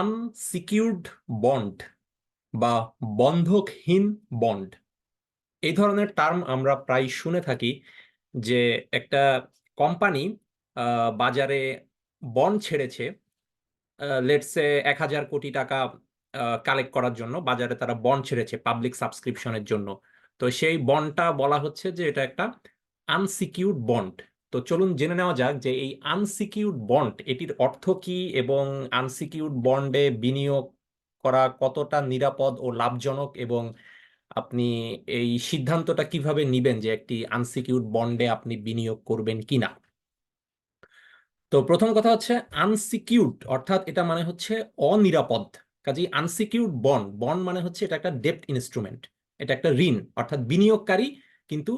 Unsecured bond বা বন্ধকহীন bond এই ধরনের টার্ম আমরা প্রায় শুনে থাকি যে একটা কোম্পানি বাজারে বন্ড ছেড়েছে লেটসে এক হাজার কোটি টাকা কালেক্ট করার জন্য, বাজারে তারা বন্ড ছেড়েছে পাবলিক সাবস্ক্রিপশনের জন্য। তো সেই বন্ডটা বলা হচ্ছে যে এটা একটা আনসিকিউরড বন্ড তো চলুন জেনে নেওয়া যাক যে এই আনসিকিউরড বন্ড, এটির অর্থ কি এবং আনসিকিউরড বন্ডে বিনিয়োগ করা কতটা নিরাপদ ও লাভজনক এবং আপনি এই সিদ্ধান্তটা কীভাবে নিবেন যে একটি আনসিকিউরড বন্ডে আপনি বিনিয়োগ করবেন কিনা তো প্রথম কথা হচ্ছে আনসিকিউরড, অর্থাৎ এটা মানে হচ্ছে অনিরাপদ। কাজেই আনসিকিউরড বন্ড বন্ড মানে হচ্ছে এটা একটা ডেপ্ট ইনস্ট্রুমেন্ট, এটা একটা ঋণ, অর্থাৎ বিনিয়োগকারী কিন্তু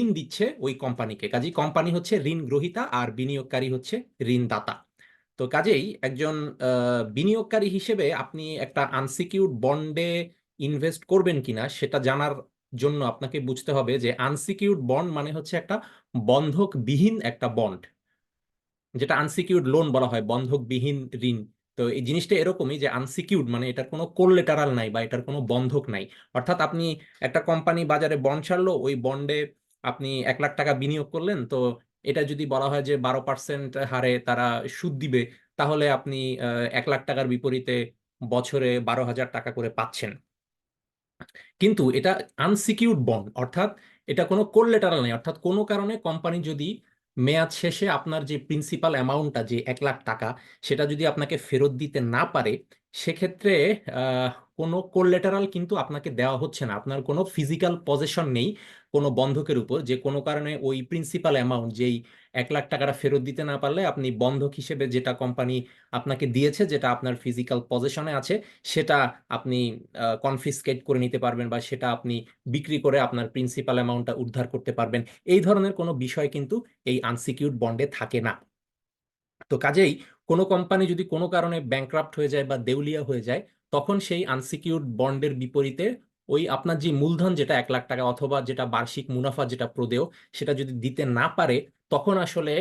ঋণ দিচ্ছে ওই কোম্পানিকে। কাজেই কোম্পানি হচ্ছে ঋণ গ্রহিতা আর বিনিয়োগকারী হচ্ছে ঋণদাতা। তো কাজেই একজন বিনিয়োগকারী হিসেবে আপনি একটা আনসিকিউরড বন্ডে ইনভেস্ট করবেন কিনা সেটা জানার জন্য আপনাকে বুঝতে হবে যে আনসিকিউরড বন্ড মানে হচ্ছে একটা বন্ধকবিহীন একটা বন্ড যেটা আনসিকিউরড লোন বলা হয়, বন্ধকবিহীন ঋণ। তো এই জিনিসটা এরকমই যে আনসিকিউরড মানে এটার কোনো কোল্লেটারাল নাই বা এটার কোনো বন্ধক নাই। অর্থাৎ আপনি একটা কোম্পানি বাজারে বন্ড ছাড়লো, ওই বন্ডে আপনি এক লাখ টাকা বিনিয়োগ করলেন, তো এটা যদি বলা হয় যে বারো পার্সেন্ট হারে তারা সুদ দিবে, তাহলে আপনি এক লাখ টাকার বিপরীতে বছরে বারো হাজার টাকা করে পাচ্ছেন। কিন্তু এটা আনসিকিউরড বন্ড অর্থাৎ এটা কোনো কোল্লেটারাল নেই। অর্থাৎ কোনো কারণে কোম্পানি যদি মেয়াদ শেষে আপনার যে প্রিন্সিপাল অ্যামাউন্টটা যে এক লাখ টাকা, সেটা যদি আপনাকে ফেরত দিতে না পারে, সেক্ষেত্রে কোনো কোল্লেটারাল কিন্তু আপনাকে দেওয়া হচ্ছে না। আপনার কোনো ফিজিক্যাল পজেশন নেই কোনো বন্ধকের উপর। যে কোনো কারণে ওই প্রিন্সিপাল অ্যামাউন্ট যেই এক লাখ টাকাটা ফেরত দিতে না পারলে আপনি বন্ধক হিসেবে যেটা কোম্পানি আপনাকে দিয়েছে, যেটা আপনার ফিজিক্যাল পজিশনে আছে, সেটা আপনি কনফিসকেট করে নিতে পারবেন বা সেটা আপনি বিক্রি করে আপনার প্রিন্সিপাল অ্যামাউন্টটা উদ্ধার করতে পারবেন। এই ধরনের কোনো বিষয় কিন্তু এই আনসিকিউরড বন্ডে থাকে না। তো কাজেই কোনো কোম্পানি যদি কোনো কারণে ব্যাংক্রাফ্ট হয়ে যায় বা দেউলিয়া হয়ে যায় তখন সেই আনসিকিউরড বন্ডের বিপরীতে ওই আপনার যে মূলধন যেটা এক লাখ টাকা অথবা যেটা বার্ষিক মুনাফা যেটা প্রদেয়, সেটা যদি দিতে না পারে, তখন আসলে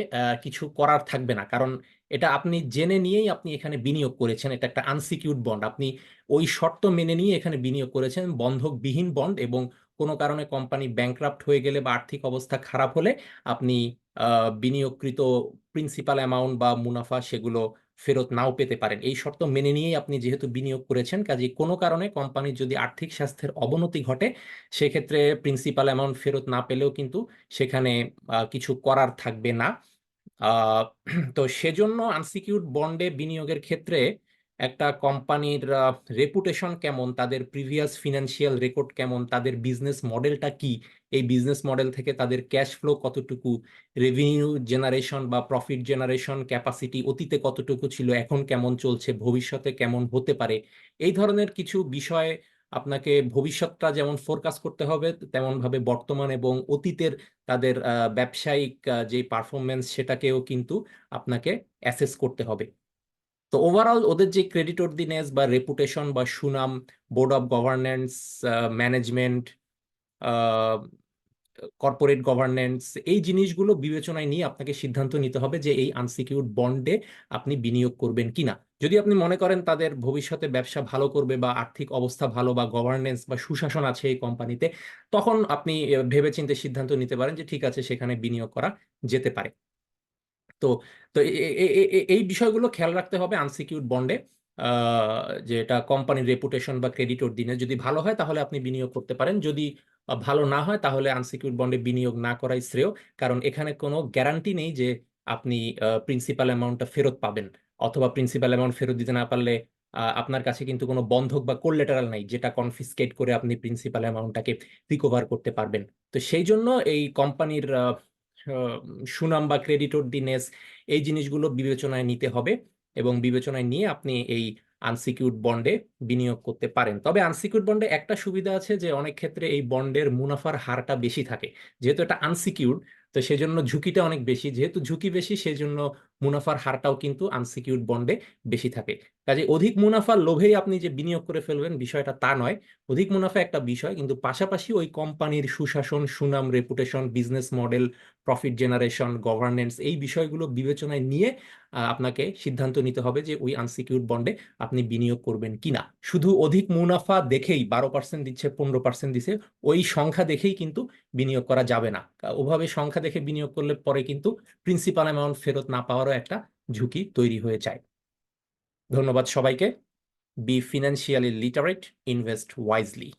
কিছু করার থাকবে না। কারণ এটা আপনি জেনে নিয়েই আপনি এখানে বিনিয়োগ করেছেন। এটা একটা আনসিকিউরড বন্ড আপনি ওই শর্ত মেনে নিয়ে এখানে বিনিয়োগ করেছেন। বন্ধকবিহীন বন্ড এবং কোনো কারণে কোম্পানি ব্যাংক্রাফ্ট হয়ে গেলে বা আর্থিক অবস্থা খারাপ হলে আপনি বিনিয়োগকৃত প্রিন্সিপাল অ্যামাউন্ট বা মুনাফা সেগুলো ফেরত নাও পেতে পারেন। এই শর্ত মেনে নিয়েই আপনি যেহেতু বিনিয়োগ করেছেন কাজে কোনো কারণে কোম্পানির যদি আর্থিক স্বাস্থ্যের অবনতি ঘটে, সেক্ষেত্রে প্রিন্সিপাল অ্যামাউন্ট ফেরত না পেলেও কিন্তু সেখানে কিছু করার থাকবে না। তো সেজন্য আনসিকিউর্ড বন্ডে বিনিয়োগের ক্ষেত্রে একটা কোম্পানির রেপুটেশন কেমন? তাদের প্রিভিয়াস ফিনান্সিয়াল রেকর্ড কেমন? তাদের বিজনেস মডেলটা কি? এই বিজনেস মডেল থেকে তাদের ক্যাশ ফ্লো কতটুকু? রেভিনিউ জেনারেশন বা প্রফিট জেনারেশন ক্যাপাসিটি অতীতে কতটুকু ছিল? এখন কেমন চলছে? ভবিষ্যতে কেমন হতে পারে? এই ধরনের কিছু বিষয় আপনাকে ভবিষ্যৎটা যেমন ফোরকাস্ট করতে হবে, তেমনভাবে বর্তমান এবং অতীতের তাদের ব্যবসায়িক যে পারফরমেন্স সেটাকেও কিন্তু আপনাকে অ্যাসেস করতে হবে। তো ওভারঅল ওদের যে ক্রেডিটওয়ার্দিনেস বা রেপুটেশন বা সুনাম board of governance management corporate governance এই জিনিসগুলো বিবেচনায় নিয়ে আপনাকে সিদ্ধান্ত নিতে হবে যে এই আনসিকিউরড বন্ডে আপনি বিনিয়োগ করবেন কিনা। যদি আপনি মনে করেন তাদের ভবিষ্যতে ব্যবসা ভালো করবে বা আর্থিক অবস্থা ভালো বা গভর্নেন্স বা সুশাসন আছে এই কোম্পানিতে তখন আপনি ভেবেচিন্তে সিদ্ধান্ত নিতে পারেন যে ঠিক আছে সেখানে বিনিয়োগ করা যেতে পারে। তো তো এই বিষয়গুলো খেয়াল রাখতে হবে আনসিকিউরড বন্ডে যেটা কোম্পানির রেপুটেশন বা ক্রেডিটর দিনে যদি ভালো হয় তাহলে আপনি বিনিয়োগ করতে পারেন। যদি ভালো না হয় তাহলে আনসিকিউরড বন্ডে বিনিয়োগ না করাই শ্রেয়। কারণ এখানে কোনো গ্যারান্টি নেই যে আপনি প্রিন্সিপাল অ্যামাউন্টটা ফেরত পাবেন। অথবা প্রিন্সিপাল অ্যামাউন্ট ফেরত দিতে না পারলে আপনার কাছে কিন্তু কোনো বন্ধক বা কোল্লেটারাল নাই যেটা কনফিসকেট করে আপনি প্রিন্সিপাল অ্যামাউন্টটাকে রিকভার করতে পারবেন। তো সেই জন্য এই কোম্পানির সুনাম বা ক্রেডিটরদিনেস এই জিনিসগুলো বিবেচনায় নিতে হবে এবং বিবেচনায় নিয়ে আপনি এই আনসিকিউর্ড বন্ডে বিনিয়োগ করতে পারেন। তবে আনসিকিউর্ড বন্ডে একটা সুবিধা আছে যে অনেক ক্ষেত্রে এই বন্ডের মুনাফার হারটা বেশি থাকে। যেহেতু এটা আনসিকিউর্ড তো সেজন্য ঝুঁকিটা অনেক বেশি। যেহেতু ঝুঁকি বেশি, সেজন্য মুনাফার হারটাও কিন্তু আনসিকিউরড বন্ডে বেশি থাকে। কাজে অধিক মুনাফার লোভেই আপনি যে বিনিয়োগ করে ফেলবেন, বিষয়টা তা নয়। অধিক মুনাফা একটা বিষয়, কিন্তু পাশাপাশি ওই কোম্পানির সুশাসন, সুনাম reputation business model profit generation governance এই বিষয়গুলো বিবেচনায় নিয়ে আপনাকে সিদ্ধান্ত নিতে হবে যে ওই আনসিকিউরড বন্ডে আপনি বিনিয়োগ করবেন কিনা। শুধু অধিক মুনাফা দেখেই, বারো পার্সেন্ট দিচ্ছে, পনেরো পার্সেন্ট দিচ্ছে, ওই সংখ্যা দেখেই কিন্তু বিনিয়োগ করা যাবে না। ওভাবে সংখ্যা দেখে বিনিয়োগ করলে পরে কিন্তু প্রিন্সিপাল অ্যামাউন্ট ফেরত না পাওয়ারও একটা ঝুঁকি তৈরি হয়ে যায়। ধন্যবাদ সবাইকে। Be financially literate invest wisely